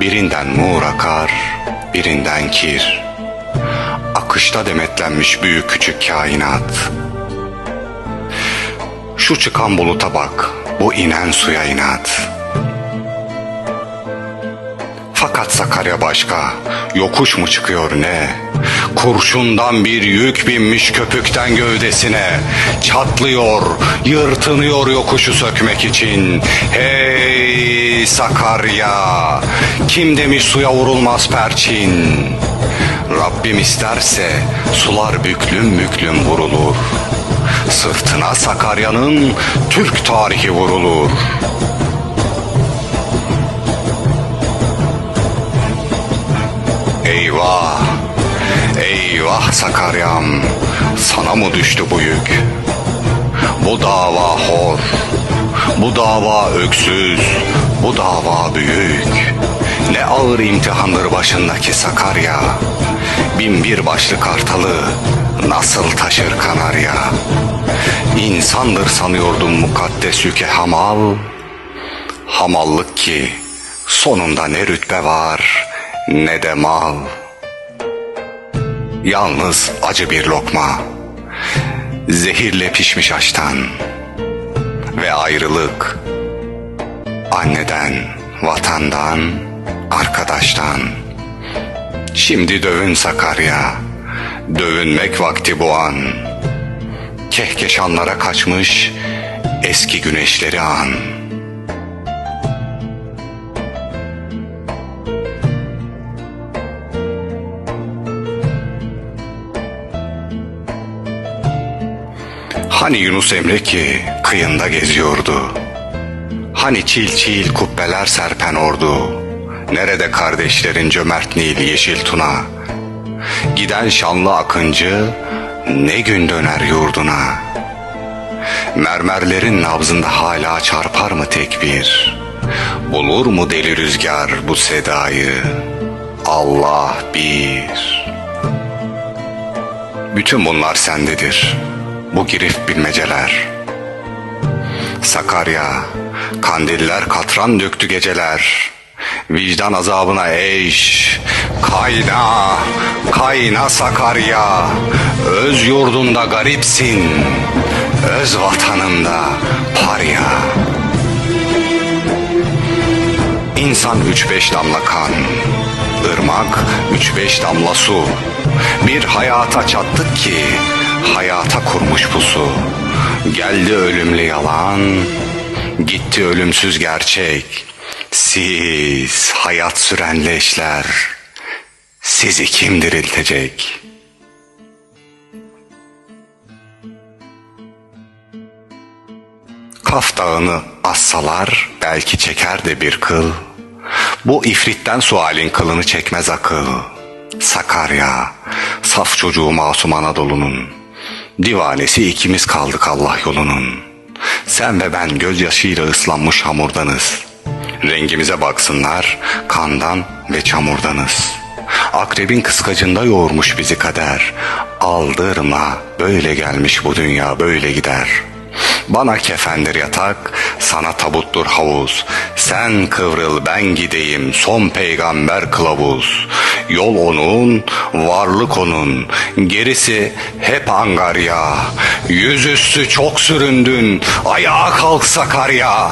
Birinden nur akar, birinden kir. Akışta demetlenmiş büyük küçük kainat. Şu çıkan buluta bak, bu inen suya inat. Fakat Sakarya başka, yokuş mu çıkıyor ne? Kurşundan bir yük binmiş köpükten gövdesine. Çatlıyor, yırtınıyor yokuşu sökmek için. Hey Sakarya, kim demiş suya vurulmaz perçin? Rabbim isterse sular büklüm büklüm vurulur. Sırtına Sakarya'nın Türk tarihi vurulur. Eyvah, eyvah Sakaryam, sana mı düştü bu yük? Bu dava hor, bu dava öksüz, bu dava büyük. Ne ağır imtihandır başındaki Sakarya. Bin bir başlı kartalı nasıl taşır kanarya? İnsandır sanıyordum mukaddes yüke hamal. Hamallık ki sonunda ne rütbe var ne de mal. Yalnız acı bir lokma, zehirle pişmiş açtan ve ayrılık anneden, vatandan, arkadaştan. Şimdi dövün Sakarya, dövünmek vakti bu an. Kehkeşanlara kaçmış eski güneşleri an. Hani Yunus Emre ki kıyında geziyordu. Hani çil çil kubbeler serpen ordu. Nerede kardeşlerin cömert Nil yeşil tuna. Giden şanlı akıncı ne gün döner yurduna. Mermerlerin nabzında hala çarpar mı tekbir? Bulur mu deli rüzgar bu sedayı? Allah bir. Bütün bunlar sendedir. Bu girif bilmeceler. Sakarya, kandiller katran döktü geceler. Vicdan azabına eş, kayna, kayna Sakarya. Öz yurdunda garipsin, öz vatanında parya. İnsan üç beş damla kan, ırmak üç beş damla su. Bir hayata çattık ki hayata kurmuş pusu. Geldi ölümlü yalan, gitti ölümsüz gerçek. Siz hayat süren leşler, sizi kim diriltecek? Kaf dağını assalar belki çeker de bir kıl. Bu ifritten sualin kılını çekmez akıl. Sakarya, saf çocuğu masum Anadolu'nun. Divanesi ikimiz kaldık Allah yolunun. Sen ve ben gözyaşıyla ıslanmış hamurdanız. Rengimize baksınlar, kandan ve çamurdanız. Akrebin kıskacında yoğurmuş bizi kader. Aldırma, böyle gelmiş bu dünya böyle gider. Bana kefendir yatak, sana tabuttur havuz. Sen kıvrıl ben gideyim son peygamber kılavuz. Yol onun, varlık onun, gerisi hep angarya. Yüzüstü çok süründün, ayağa kalk Sakarya.